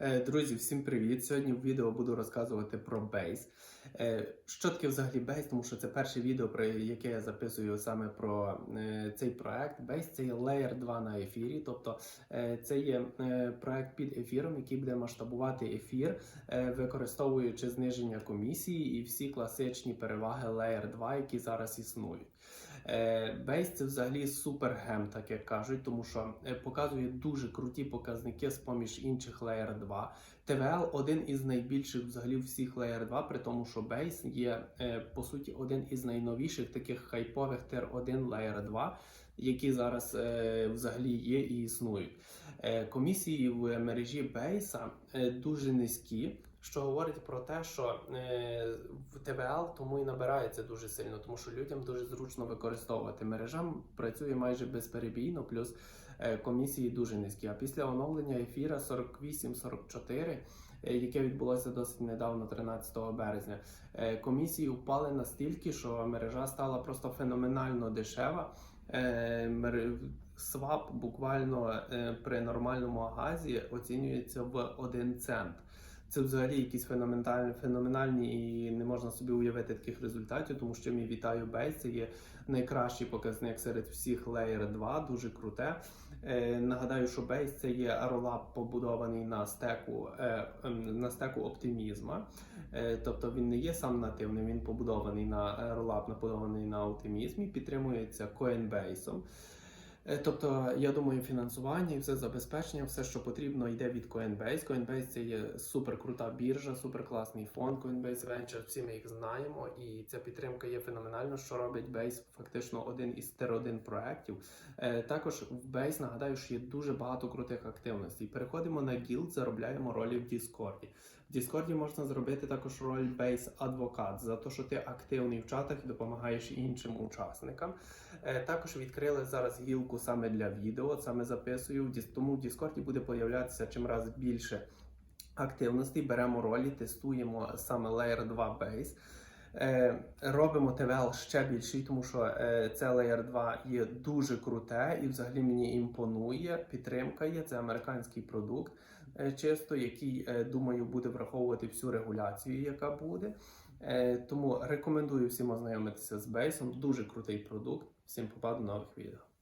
Е, Друзі, всім привіт! Сьогодні в відео буду розказувати про бейс. Е, Що таке взагалі бейс? Тому що це перше відео, про яке я записую саме про е, цей проект. Бейс це є Layer 2 на ефірі, тобто це є проект під ефіром, який буде масштабувати ефір, використовуючи зниження комісії і всі класичні переваги Layer 2, які зараз існують. Е, Бейс це взагалі супергем, так як кажуть, тому що е, показує дуже круті показники з поміж інших Layer 2. TVL один із найбільших взагалі всіх Layer 2, при тому, що Base є е, по суті один із найновіших таких хайпових Tier 1 Layer 2, які зараз е, взагалі є і існують. Е, Комісії в мережі Base е, дуже низькі. Що говорить про те, що е, в ТВЛ тому і набирається дуже сильно, тому що людям дуже зручно використовувати. Мережа працює майже безперебійно, плюс е, комісії дуже низькі. А після оновлення ефіра 48-44, е, яке відбулося досить недавно, 13 березня, е, комісії впали настільки, що мережа стала просто феноменально дешева. Е, Свап буквально е, при нормальному газі оцінюється в 1 цент. Це взагалі якісь феноменальні, феноменальні і не можна собі уявити таких результатів, тому що мій вітаю Бейс, це є найкращий показник серед всіх Layer 2, дуже круте. Е, нагадаю, що Base це є ролап побудований на стеку, е, ем, на стеку оптимізма. Е, тобто він не є сам нативним, він побудований на ролап, побудований на оптимізмі, підтримується Coinbase. Е, Тобто, я думаю, фінансування і все забезпечення, все, що потрібно, йде від Coinbase. Coinbase це є супер крута біржа, супер класний фонд. Coinbase Venture, всі ми їх знаємо, і ця підтримка є феноменальна, що робить Base фактично один із тир-1 проєктів. Е, Також в Base нагадаю, що є дуже багато крутих активностей. Переходимо на Guild, заробляємо ролі в Discord. В Discord можна зробити також роль Base адвокат за те, що ти активний в чатах і допомагаєш іншим учасникам. Е, Також відкрили зараз гілку саме для відео, саме записую. Тому в Discord буде появлятися чим раз більше активностей. Беремо ролі, тестуємо саме Layer 2 Base. Е, Робимо ТВЛ ще більший, тому що е, це Layer 2 є дуже круте і взагалі мені імпонує. Підтримка є. Це американський продукт, е, чисто, який, думаю, буде враховувати всю регуляцію, яка буде. Тому рекомендую всім ознайомитися з Бейсом. Дуже крутий продукт. Всім попаду нових відео.